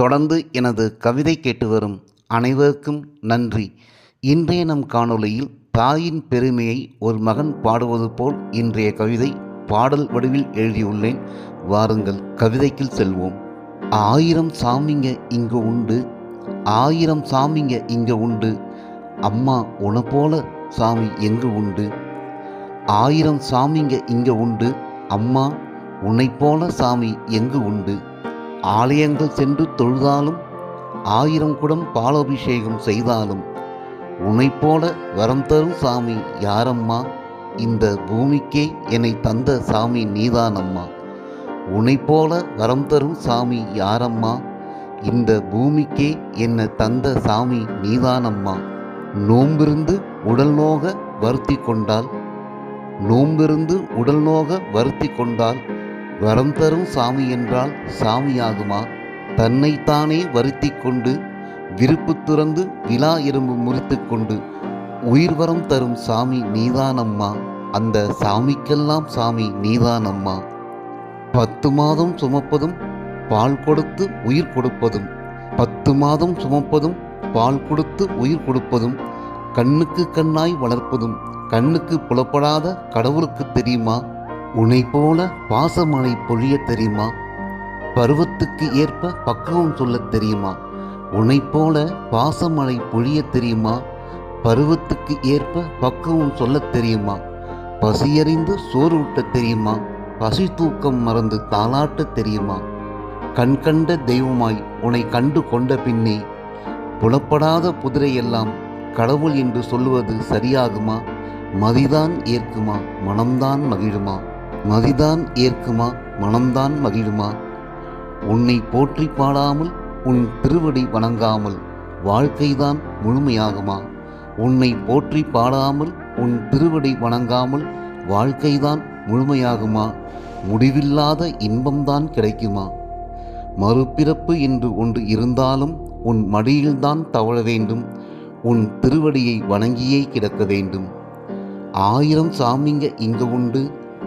தொடர்ந்து எனது கவிதை கேட்டு வரும் அனைவருக்கும் நன்றி. இன்றைய நம் காணொளியில் தாயின் பெருமையை ஒரு மகன் பாடுவது போல் இன்றைய கவிதை பாடல் வடிவில் எழுதியுள்ளேன். வாருங்கள் கவிதைக்குள் செல்வோம். ஆயிரம் சாமிங்க இங்கு உண்டு. ஆயிரம் சாமிங்க இங்கு உண்டு. அம்மா உன போல சாமி எங்கு உண்டு? ஆயிரம் சாமிங்க இங்கு உண்டு. அம்மா உன்னைப் போல சாமி எங்கு உண்டு? ஆலயங்கள் சென்று தொழுதாலும் ஆயிரம் குடம் பாலாபிஷேகம் செய்தாலும் உன்னைப் போல வரம் தரும் சாமி யாரம்மா? இந்த பூமிக்கே என்னை தந்த சாமி நீதானம்மா. உன்னைப்போல வரம் தரும் சாமி யாரம்மா? இந்த பூமிக்கே என்னை தந்த சாமி நீதானம்மா. நோம்பிருந்து உடல் நோக வருத்தி கொண்டால் நோம்பிருந்து உடல் நோக வருத்தி கொண்டால் வரம் தரும் சாமி என்றால் சாமியாகுமா? தன்னைத்தானே வருத்தி கொண்டு விருப்பு துறந்து விழா எறும்பு முறித்து கொண்டு உயிர் வரம் தரும் சாமி நீதானம்மா? அந்த சாமிக்கெல்லாம் சாமி நீதானம்மா? பத்து மாதம் சுமப்பதும் பால் கொடுத்து உயிர் கொடுப்பதும் பத்து மாதம் சுமப்பதும் பால் கொடுத்து உயிர் கொடுப்பதும் கண்ணுக்கு கண்ணாய் வளர்ப்பதும் கண்ணுக்கு புலப்படாத கடவுளுக்கு தெரியுமா? உன்னை போல பாசமழை பொழிய தெரியுமா? பருவத்துக்கு ஏற்ப பக்குவம் சொல்லத் தெரியுமா? உன்னை போல பாசமழை பொழிய தெரியுமா? பருவத்துக்கு ஏற்ப பக்குவம் சொல்லத் தெரியுமா? பசியறிந்து சோறு தெரியுமா? பசி தூக்கம் மறந்து தாளாட்டத் தெரியுமா? கண் கண்ட தெய்வமாய் உன்னை கண்டு கொண்ட பின்னே புலப்படாத புதிரையெல்லாம் கடவுள் என்று சொல்லுவது சரியாகுமா? மதிதான் ஏற்குமா? மனம்தான் மகிழுமா? மதிதான் ஏற்குமா? மனம்தான் மகிழுமா? உன்னை போற்றி பாடாமல் உன் திருவடி வணங்காமல் வாழ்க்கைதான் முழுமையாகுமா? உன்னை போற்றி பாடாமல் உன் திருவடி வணங்காமல் வாழ்க்கைதான் முழுமையாகுமா? முடிவில்லாத இன்பம்தான் கிடைக்குமா? மறுபிறப்பு என்று ஒன்று இருந்தாலும் உன் மடியில்தான் தவழ வேண்டும். உன் திருவடியை வணங்கியே கிடக்க வேண்டும். ஆயிரம் சாமிங்க இங்கு உண்டு.